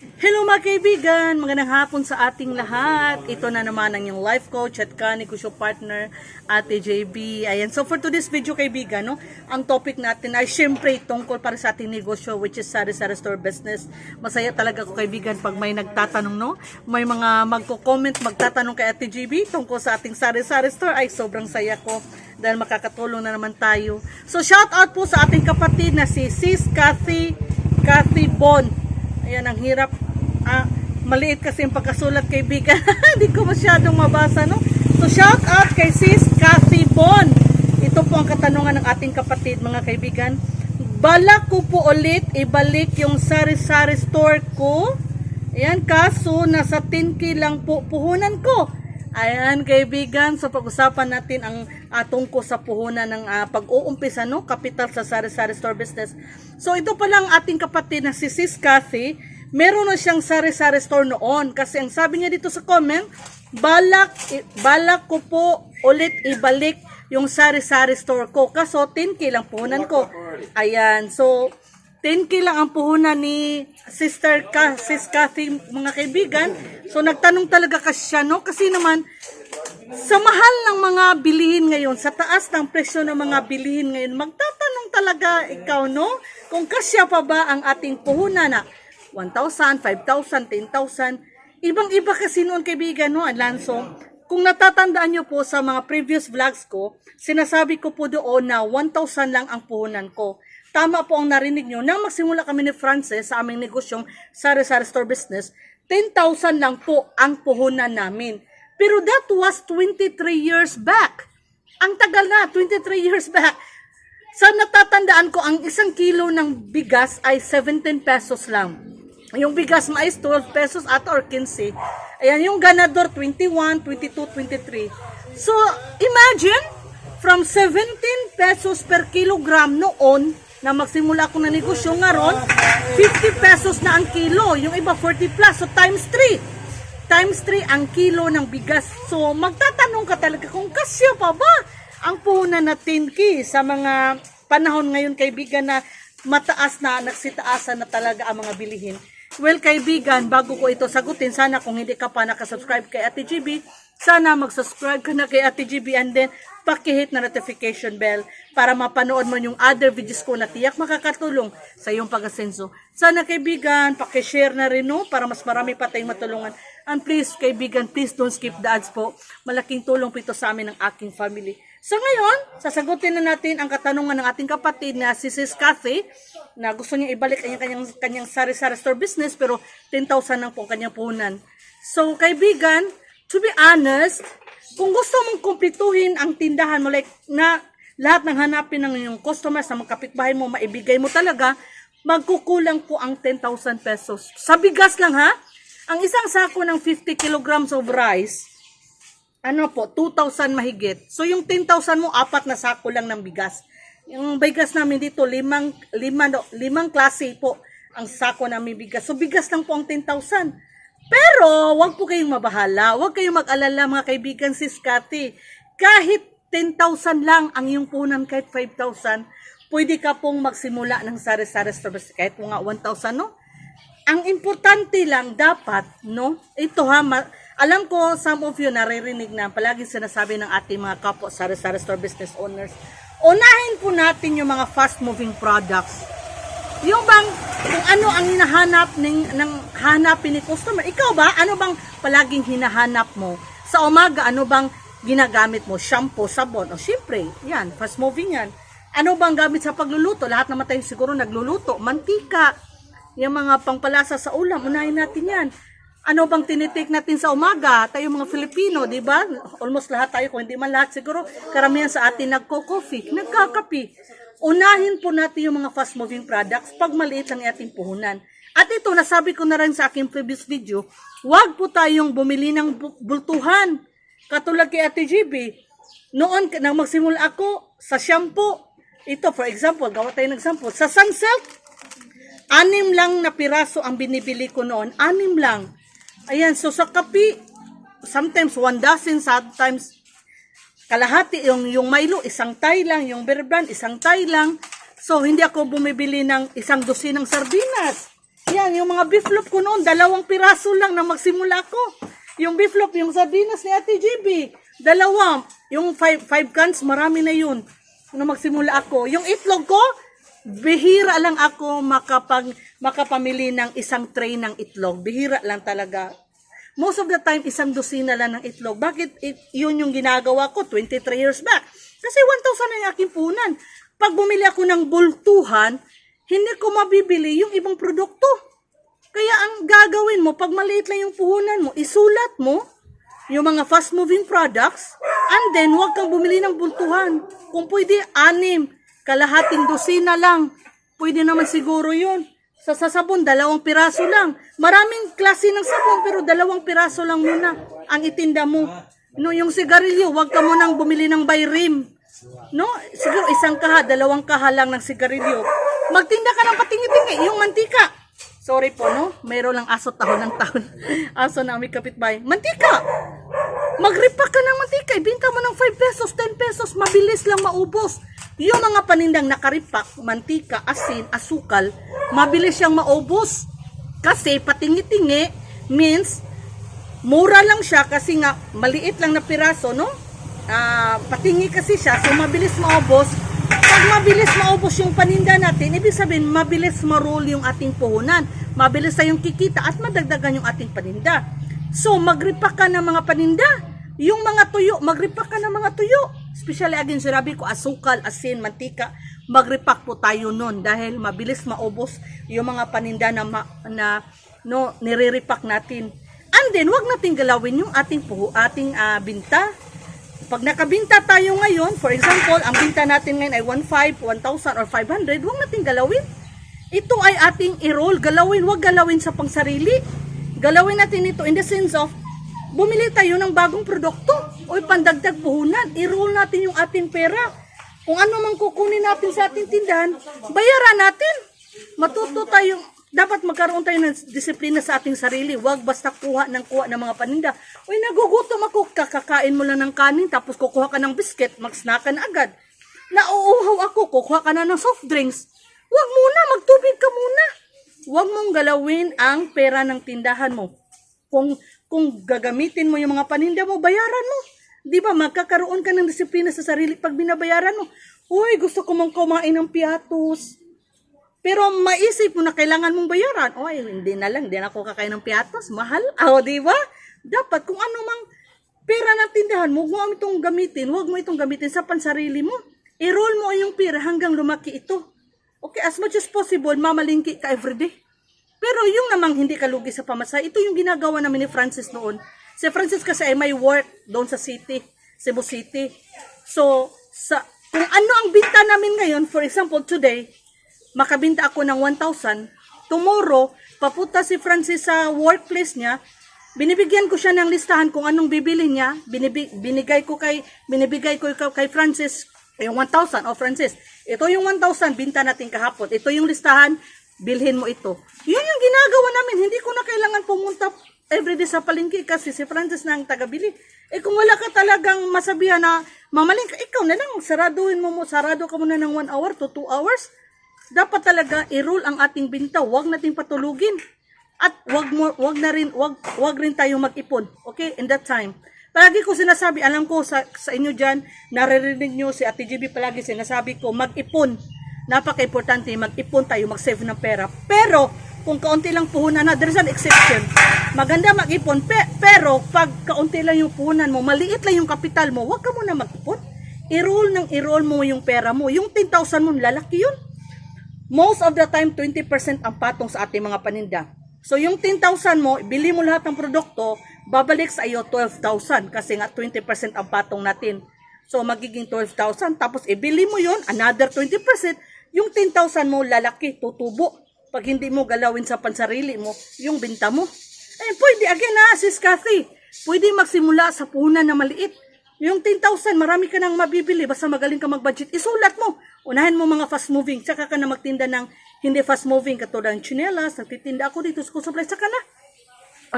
Hello mga kaibigan! Magandang hapon sa ating lahat. Ito na naman ang yung life coach at kanegosyo partner, Ate JB. Ayan, so for today's video kaibigan, no, ang topic natin ay syempre tungkol para sa ating negosyo which is sari-sari store business. Masaya talaga ko kaibigan pag may nagtatanong, no? May mga magko-comment, magtatanong kay Ate JB tungkol sa ating sari-sari store. Ay, sobrang saya ko dahil makakatulong na naman tayo. So shout out po sa ating kapatid na si Sis Cathy, Cathy Bon. Ayan, ang hirap. Ah, maliit kasi yung pagkasulat kaibigan. Hindi ko masyadong mabasa, no? So, shout out kay Sis Cathy Bon. Ito po ang katanungan ng ating kapatid, mga kaibigan. Balak ko po ulit ibalik yung sari-sari store ko. Ayan, kaso nasa 10k lang po puhunan ko. Ayan, kaibigan, so pag-usapan natin ang uh, tungkol sa puhunan ng ah, pag-uumpisa, no? Capital sa sari-sari store business. So, ito pa lang ating kapatid na si Sis Cathy. Meron na siyang sari-sari store noon. Kasi ang sabi niya dito sa comment, balak, balak ko po ulit ibalik yung sari-sari store ko. Kaso, 10k lang puhunan ko. Ayan, so, 10k lang ang puhunan ni Sister Ka, Sis Cathy, mga kaibigan. So, nagtanong talaga kasi siya, no? Kasi naman, sa mahal ng mga bilihin ngayon, sa taas ng presyo ng mga bilihin ngayon, magtatanong talaga ikaw, no? Kung kasya pa ba ang ating puhunan na 1,000, 5,000, 10,000. Ibang-iba kasi noon, kaibigan, no, Alonso? Kung natatandaan nyo po sa mga previous vlogs ko, sinasabi ko po doon na 1,000 lang ang puhunan ko. Tama po ang narinig nyo. Nang magsimula kami ni Frances sa aming negosyong sari-sari store business, 10,000 lang po ang puhunan namin. Pero that was 23 years back. Ang tagal na, 23 years back. Sa natatandaan ko, ang isang kilo ng bigas ay 17 pesos lang. Yung bigas mais 12 pesos at or 15. Ayan, yung ganador 21, 22, 23. So, imagine, from 17 pesos per kilogram noon, na magsimula ako na negosyo ngaron, 50 pesos na ang kilo. Yung iba 40 plus, so times 3 times 3 ang kilo ng bigas. So, magtatanong ka talaga kung kasya pa ba ang puhunan na 10K sa mga panahon ngayon, kaibigan, na mataas na, nagsitaasan na talaga ang mga bilihin. Well, kaibigan, bago ko ito sagutin, sana kung hindi ka pa nakasubscribe kay Ate GB, sana mag-subscribe ka na kay Ate GB and then pakihit na notification bell para mapanood mo yung other videos ko na tiyak makakatulong sa iyong pag-asenso. Sana kaibigan, pakishare na rin no, para mas marami pa tayong matulungan. And please, kaibigan, please don't skip the ads po. Malaking tulong po ito sa amin ng aking family. So ngayon, sasagutin na natin ang katanungan ng ating kapatid na si Sis Cathy na gusto niya ibalik ang kanyang, kanyang sari-sari store business pero 10,000 lang po ang kanyang puhunan. So kaibigan, to be honest, kung gusto mong kumpletuhin ang tindahan mo like na lahat ng hanapin ng iyong customers na magkapitbahay mo, maibigay mo talaga, magkukulang po ang 10,000 pesos. Sa bigas lang ha, ang isang sako ng 50 kilograms of rice, ano po, 2,000 mahigit. So yung 10,000 mo, apat na sako lang ng bigas. Yung bigas namin dito, limang, lima, limang klase po ang sako namin bigas. So bigas lang po ang 10,000. Pero, wag po kayong mabahala. Wag kayong mag-alala mga kaibigan sis Cathy. Kahit 10,000 lang ang iyong punan, kahit 5,000, pwede ka pong magsimula ng sari-sari service kahit nga 1,000, no? Ang importante lang dapat, no? Ito ha, ma- alam ko some of you naririnig na palagi sinasabi ng ating mga kapwa sari-sari store business owners. Unahin po natin yung mga fast-moving products. Yung bang, kung ano ang hinahanap ng, ng hanapin ni customer. Ikaw ba, ano bang palaging hinahanap mo? Sa umaga, ano bang ginagamit mo? Shampoo, sabon. O syempre, yan, fast moving yan. Ano bang gamit sa pagluluto? Lahat naman tayo siguro nagluluto. Mantika, yung mga pangpalasa sa ulam, unahin natin yan. Ano bang tinitake natin sa umaga? Tayo mga Filipino, di ba? Almost lahat tayo, kung hindi man lahat siguro, karamihan sa atin nagko-coffee, nagkakapi. Unahin po natin yung mga fast-moving products pag maliit lang ating puhunan. At ito, nasabi ko na rin sa aking previous video, huwag po tayong bumili ng bu- bultuhan. Katulad kay Ate GB, noon, nang magsimula ako sa shampoo, ito for example, gawa tayo ng example, sa Sunsilk, anim lang na piraso ang binibili ko noon. Anim lang. Ayan, so sa kapi, sometimes one dozen, sometimes kalahati. Yung, yung Milo, isang tay lang. Yung Bear Brand, isang tay lang. So, hindi ako bumibili ng isang dosin ng sardinas. Yan, yung mga beef ko noon, dalawang piraso lang na magsimula ko. Yung beef yung sardinas ni Ate GB, dalawa. Yung five, five cans, marami na yun. Na magsimula ako. Yung itlog ko, bihira lang ako makapag, makapamili ng isang tray ng itlog. Bihira lang talaga. Most of the time, isang dosina lang ng itlog. Bakit it, yun yung ginagawa ko 23 years back? Kasi 1,000 na yung aking punan. Pag bumili ako ng bultuhan, hindi ko mabibili yung ibang produkto. Kaya ang gagawin mo, pag maliit lang yung puhunan mo, isulat mo yung mga fast-moving products, and then huwag kang bumili ng bultuhan. Kung pwede, anim, kalahating dosina lang. Pwede naman siguro yun. Sa sasabon, dalawang piraso lang. Maraming klase ng sabon, pero dalawang piraso lang muna ang itinda mo. No, yung sigarilyo, huwag ka munang bumili ng by rim. No, siguro isang kaha, dalawang kaha lang ng sigarilyo. Magtinda ka ng patingi-tingi, yung mantika. Sorry po, no? Mayroon lang aso tahon ng tahon. aso na may kapitbahay. Mantika! Magripa ka ng mantika, ibinta mo ng 5 pesos, 10 pesos, mabilis lang maubos. Yung mga panindang nakaripak, mantika, asin, asukal, mabilis siyang maubos. Kasi patingi-tingi means mura lang siya kasi nga maliit lang na piraso, no? Ah, patingi kasi siya, so mabilis maubos. Pag mabilis maubos yung paninda natin, ibig sabihin mabilis ma-roll yung ating puhunan. Mabilis tayong kikita at madagdagan yung ating paninda. So, magripa ka ng mga paninda. Yung mga tuyo, magripa ka ng mga tuyo. Especially again, sinabi ko, asukal, asin, mantika, magripak po tayo nun dahil mabilis maubos yung mga paninda na, ma, na no, niriripak natin. And then, wag natin galawin yung ating puho, ating ah, binta. Pag nakabinta tayo ngayon, for example, ang binta natin ngayon ay 1,500, 1,000 or 500, huwag natin galawin. Ito ay ating i-roll, galawin, huwag galawin sa pangsarili. Galawin natin ito in the sense of, bumili tayo ng bagong produkto o pandagdag puhunan, i-roll natin yung ating pera. Kung ano mang kukunin natin sa ating tindahan, bayaran natin. Matuto tayo, dapat magkaroon tayo ng disiplina sa ating sarili. Huwag basta kuha ng kuha ng mga paninda. Uy, nagugutom ako, kakakain mo lang ng kanin, tapos kukuha ka ng ka na agad. Nauuhaw ako, kukuha ka na ng soft drinks. Huwag muna, magtubig ka muna. Huwag mong galawin ang pera ng tindahan mo. Kung kung gagamitin mo yung mga paninda mo, bayaran mo. Di ba, magkakaroon ka ng disiplina sa sarili pag binabayaran mo. Uy, gusto ko mong kumain ng piatos. Pero maisip mo na kailangan mong bayaran. Oy, hindi na lang, hindi na ako kakain ng piatos. Mahal. Ah, O, di ba? Dapat kung ano mang pera ng tindahan mo, huwag mo itong gamitin. Huwag mo itong gamitin sa pansarili mo. I-roll mo yung pera hanggang lumaki ito. Okay, as much as possible, mamalingki ka everyday. Pero yung namang hindi ka lugi sa pamasahe, ito yung ginagawa namin ni Francis noon. Si Francis kasi ay may work doon sa city, Cebu City. So, sa, kung ano ang binta namin ngayon, for example, today, makabinta ako ng 1,000, tomorrow, papunta si Francis sa workplace niya, binibigyan ko siya ng listahan kung anong bibili niya, binibig, binigay ko kay, binibigay ko kay, Francis, yung 1,000, o Francis, ito yung 1,000, binta natin kahapon, ito yung listahan, bilhin mo ito. Yun yung ginagawa namin, hindi ko na kailangan pumunta everyday sa palengke kasi si Francis na ang tagabili. Eh kung wala ka talagang masabihan na mamalingka, ikaw na lang, saraduhin mo mo, sarado ka muna ng 1 hour to 2 hours. Dapat talaga i-rule ang ating binta, wag nating patulugin. At wag mo wag na rin wag wag rin tayo mag-ipon. Okay? In that time. Palagi ko sinasabi, alam ko sa, sa inyo diyan, naririnig nyo si Ate GB palagi sinasabi ko, mag-ipon. Napaka-importante, mag-ipon tayo, mag-save ng pera. Pero, kung kaunti lang puhunan na, there's an exception. Maganda mag-ipon, pe- pero pag kaunti lang yung puhunan mo, maliit lang yung kapital mo, wag ka muna mag-ipon. I-roll ng i-roll mo yung pera mo. Yung 10,000 mo, lalaki yun. Most of the time, 20% ang patong sa ating mga paninda. So, yung 10,000 mo, bili mo lahat ng produkto, babalik sa iyo 12,000 kasi nga 20% ang patong natin. So, magiging 12,000. Tapos, ibili mo yon another 20%. Yung 10,000 mo, lalaki, tutubo. Pag hindi mo galawin sa pansarili mo, yung binta mo. Eh, pwede, again na, sis Cathy. Pwede magsimula sa puhunan na maliit. Yung 10,000, marami ka nang mabibili. Basta magaling ka mag-budget. Isulat mo. Unahin mo mga fast moving. Tsaka ka na magtinda ng hindi fast moving. Katulad ng chinelas. Nagtitinda ako dito sa supply. Tsaka na.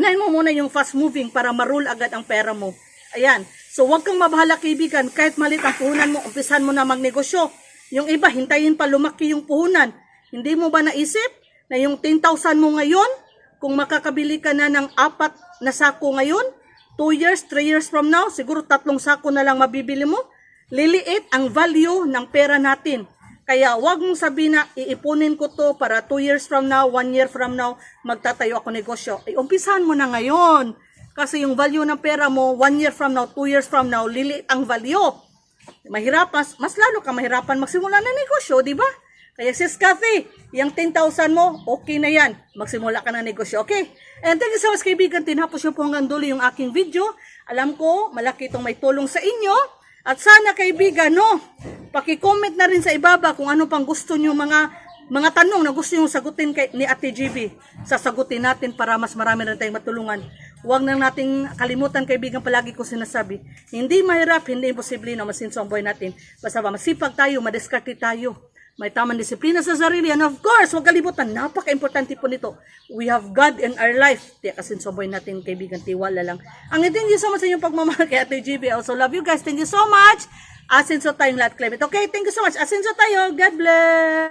Unahin mo muna yung fast moving para marul agad ang pera mo. Ayan. So, huwag kang mabahala kaibigan. Kahit malit ang puhunan mo, umpisan mo na magnegosyo. Yung iba, hintayin pa lumaki yung puhunan. Hindi mo ba naisip? na yung 10,000 mo ngayon, kung makakabili ka na ng apat na sako ngayon, 2 years, 3 years from now, siguro tatlong sako na lang mabibili mo, liliit ang value ng pera natin. Kaya wag mong sabihin na iipunin ko to para 2 years from now, 1 year from now, magtatayo ako negosyo. Ay, umpisahan mo na ngayon. Kasi yung value ng pera mo, 1 year from now, 2 years from now, liliit ang value. Mahirapan, mas lalo ka mahirapan magsimula ng negosyo, di ba? Kaya sis Kathy, yung 10,000 mo, okay na yan. Magsimula ka ng negosyo, okay? And thank you so much kaibigan, tinapos nyo po hanggang dulo yung aking video. Alam ko, malaki itong may tulong sa inyo. At sana kaibigan, no, paki-comment na rin sa ibaba kung ano pang gusto nyo mga mga tanong na gusto nyo sagutin kay, ni Ate GB. Sasagutin natin para mas marami rin tayong matulungan. Huwag nang nating kalimutan kaibigan palagi ko sinasabi. Hindi mahirap, hindi imposible na masinso ang buhay natin. Basta ba masipag tayo, madiskarte tayo. May tamang disiplina sa sarili. And of course, huwag kalimutan, napaka-importante po nito. We have God in our life. Tiyak kasi buhay natin, kaibigan, tiwala lang. Ang thank you so much sa inyong pagmamahal kay Ate GB. Also love you guys. Thank you so much. Asinso tayong lahat, Clement. Okay, thank you so much. Asinso tayo. God bless.